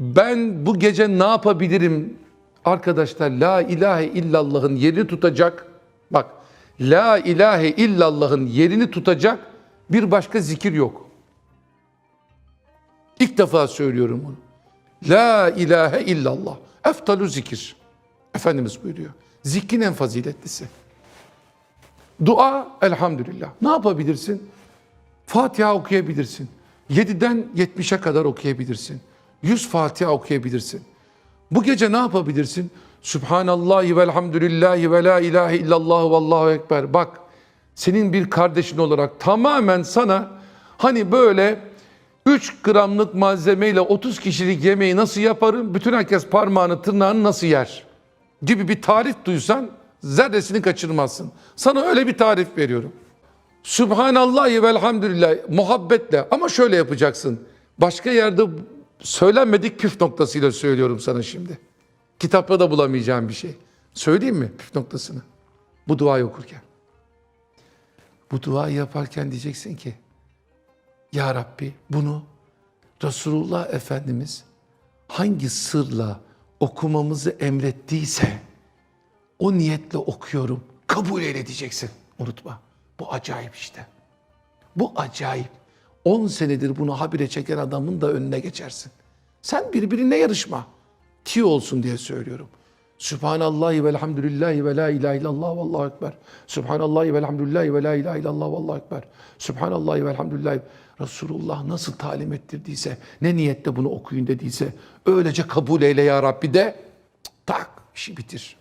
Ben bu gece ne yapabilirim? Arkadaşlar la ilahe illallah'ın yerini tutacak. Bak la ilahe illallah'ın yerini tutacak bir başka zikir yok. İlk defa söylüyorum bunu. La ilahe illallah. Eftalu zikir. Efendimiz buyuruyor. Zikrin en faziletlisi. Dua elhamdülillah. Ne yapabilirsin? Fatiha okuyabilirsin. 7'den 70'e kadar okuyabilirsin. 100 Fatiha okuyabilirsin. Bu gece ne yapabilirsin? Subhanallahi velhamdülillahi ve la ilahe illallah ve allahu ekber. Bak senin bir kardeşin olarak tamamen sana hani böyle 3 gramlık malzemeyle 30 kişilik yemeği nasıl yaparım? Bütün herkes parmağını tırnağını nasıl yer? Gibi bir tarif duysan zerresini kaçırmazsın. Sana öyle bir tarif veriyorum. Subhanallahi velhamdülillah muhabbetle ama şöyle yapacaksın. Başka yerde söylenmedik püf noktasıyla söylüyorum sana şimdi. Kitapta da bulamayacağım bir şey. Söyleyeyim mi püf noktasını? Bu duayı okurken. Bu duayı yaparken diyeceksin ki Ya Rabbi bunu Resulullah Efendimiz hangi sırla okumamızı emrettiyse o niyetle okuyorum. Kabul eyle diyeceksin. Unutma. Bu acayip işte. Bu acayip. 10 senedir bunu habire çeken adamın da önüne geçersin. Sen birbirine yarışma. Ti olsun diye söylüyorum. Subhanallahi velhamdülillahi ve la ilahe illallah ve allahu ekber. Subhanallahi velhamdülillahi ve la ilahe illallah ve allahu ekber. Subhanallahi velhamdülillahi. Resulullah nasıl talim ettirdiyse, ne niyette bunu okuyun dediyse, öylece kabul eyle ya Rabbi de, tak, işi bitir.